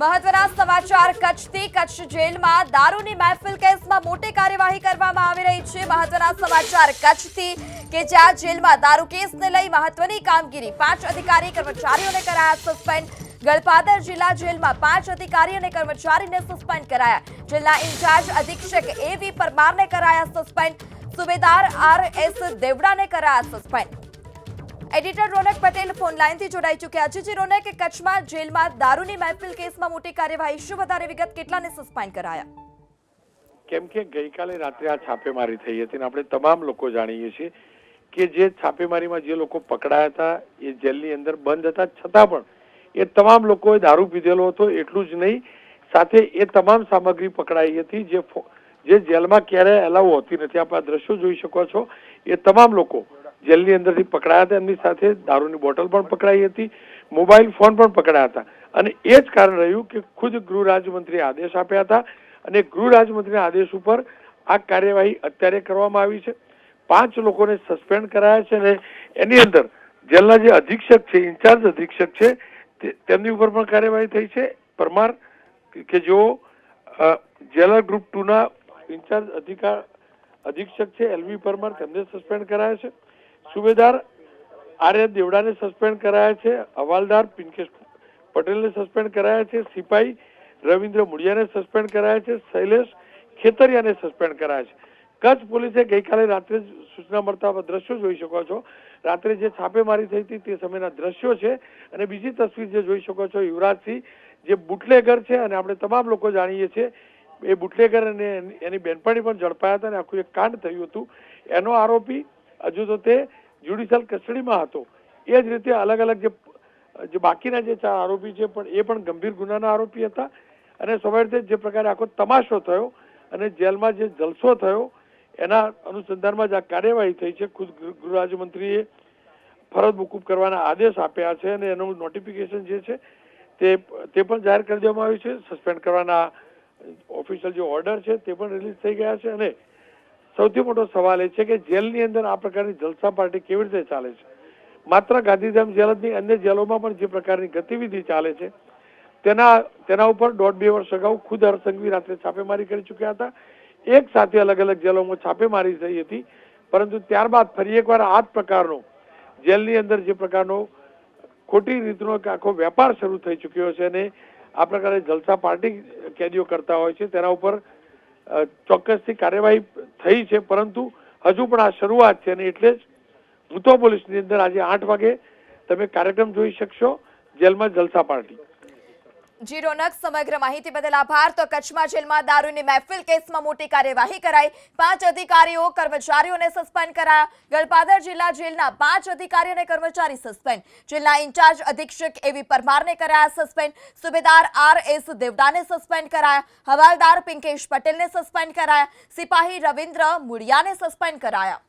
મહત્વના સમાચાર, કચ્છથી કચ્છ જેલમાં દારૂની મહેફિલ કેસમાં મોટી કાર્યવાહી કરવામાં આવી રહી છે. મહત્વના સમાચાર, કચ્છથી કે જ્યાં જેલમાં દારૂ કેસને લઈ મહત્વની કામગીરી, પાંચ અધિકારી, કર્મચારીઓને કરાયા સસ્પેન્ડ ગળપાદર જિલ્લા જેલમાં પાંચ અધિકારી અને કર્મચારીને સસ્પેન્ડ કરાયા. જિલ્લા ઇન્ચાર્જ અધિક્ષક એવી પરમારને કરાયા સસ્પેન્ડ સુબેદાર આર એસ દેવડાને કરાયા suspend editor Ronak Patel phone લાઈનથી જોડાઈ ચૂક્યા છે. જે રોનક કચ્છમાં જેલમાં દારૂની મહેફિલ કેસમાં મોટી કાર્યવાહી, શું વધારે વિગત કેટલાને સસ્પેન્ડ કરાયા? કેમ કે ગઈકાલે રાત્રે આ છાપેમારી થઈ હતી અને આપણે તમામ લોકો જાણીએ છીએ કે જે છાપેમારીમાં જે લોકો પકડાયા હતા, એ જેલની અંદર બંધ હતા. છતાં પણ એ તમામ લોકોએ દારૂ પીધેલો હતો, એટલું જ નહીં. સાથે એ તમામ સામગ્રી પકડાઈ હતી જે જે જેલમાં ક્યારેય એલાવ હોતી નથી. આપણે દ્રશ્યો જોઈ શકો છો. એ તમામ લોકો જેલની અંદરથી પકડાયા હતા. એમની સાથે દારૂની બોટલ પણ પકડાઈ હતી. મોબાઈલ ફોન પણ પકડાયા હતા. અને એ જ કારણ રહ્યું કે ખુદ ગૃહ રાજ્યમંત્રીએ આદેશ આપ્યા હતા અને ગૃહ રાજ્યમંત્રીના આદેશ ઉપર આ કાર્યવાહી અત્યારે કરવામાં આવી છે. પાંચ લોકોને સસ્પેન્ડ કરાયા છે અને એની અંદર જેલના જે અધિક્ષક છે, ઇન્ચાર્જ અધિક્ષક છે તેમની ઉપર પણ કાર્યવાહી થઈ છે. પરમાર કે- જેઓ જેલર ગ્રુપ ટુ ના ઇન્ચાર્જ અધિકાર અધિક્ષક છે એલવી પરમાર, તેમને સસ્પેન્ડ કરાયા છે. સુબેદાર આર્ય દેવડાને સસ્પેન્ડ કરાયા છે, હવાલદાર પિનકેશ પટેલને સસ્પેન્ડ કરાયા છે, સિપાઈ રવિન્દ્ર મુડિયાને સસ્પેન્ડ કરાયા છે, શૈલેષ ખેતરિયાને સસ્પેન્ડ કરાયા છે. કચ્છ પોલીસે ગઈકાલે રાત્રે સૂચના મળતા દ્રશ્યો જોઈ શકો છો. રાત્રે જે છાપેમારી થઈ હતી તે સમયના દ્રશ્યો છે અને બીજી તસવીર જે જોઈ શકો છો, યુવરાજસિંહ જે બુટલેગર છે અને આપણે તમામ લોકો જાણીએ છીએ એ બુટલેગર અને એની- બેનપણી પણ ઝડપાયા હતા અને આખું એક કાંડ થયું હતું. એનો આરોપી હજુ તો તે જ્યુડિશિયલ કસ્ટડીમાં હતો. એ જ રીતે અલગ અલગ જે જે બાકીના જે ચાર આરોપી છે પણ એ પણ ગંભીર ગુનાના આરોપી હતા. અને સ્વાભાવિક રીતે જે પ્રકારે આખો તમાશો થયો અને જેલમાં જે જલસો થયો, એના અનુસંધાનમાં જ આ કાર્યવાહી થઈ છે. ખુદ ગૃહ રાજ્યમંત્રીએ ફરજ મુકૂબ કરવાના આદેશ આપ્યા છે અને એનું નોટિફિકેશન જે છે તે તે પણ જાહેર કરી દેવામાં આવ્યું છે. સસ્પેન્ડ કરવાના ઓફિશિયલ જે ઓર્ડર છે તે પણ રિલીઝ થઈ ગયા છે અને સૌથી મોટો સવાલ એ છે કે જેલની અંદર આ પ્રકારની જલસા પાર્ટી કેવી રીતે ચાલે છે? માત્ર ગાંધીધામ જેલ જ નહીં, અન્ય જેલોમાં પણ જે પ્રકારની ગતિવિધિ ચાલે છે, તેના તેના ઉપર દોઢ બે વર્ષ અગાઉ ખુદ હરસંઘવી રાત્રે છાપેમારી કરી ચૂક્યા હતા. એક સાથે અલગ અલગ જેલોમાં છાપેમારી થઈ હતી, પરંતુ ત્યારબાદ ફરી એકવાર આ જ પ્રકારનો જેલની અંદર જે પ્રકારનો ખોટી રીતનો આખો વેપાર શરૂ થઈ ચૂક્યો છે અને આ પ્રકારે જલસા પાર્ટી કેદીઓ કરતા હોય છે, તેના ઉપર ચોક્કસથી કાર્યવાહી થઈ છે, પરંતુ હજુ પણ આ શરૂઆત છે અને એટલે જ ભૂતો પોલીસની અંદર આજે આઠ વાગે તમે કાર્યક્રમ જોઈ શકશો, જેલમાં જલસા પાર્ટી. જી રોનક સમગ્ર માહિતી બદલ આભાર. તો કચ્છમાં જેલમાં દારૂની મહેફિલ કેસમાં મોટી કાર્યવાહી કરાઈ. પાંચ અધિકારીઓ, કર્મચારીઓને સસ્પેન્ડ કરાયા. ગળપાદર જિલ્લા જેલના પાંચ અધિકારી અને કર્મચારી સસ્પેન્ડ. જિલ્લા ઇન્ચાર્જ અધિક્ષક એવી પરમારને કરાયા સસ્પેન્ડ. સુબેદાર આર એસ દેવડાને સસ્પેન્ડ કરાયા. હવાલદાર પિંકેશ પટેલને સસ્પેન્ડ કરાયા. સિપાહી રવિન્દ્ર મુડિયાને સસ્પેન્ડ કરાયા.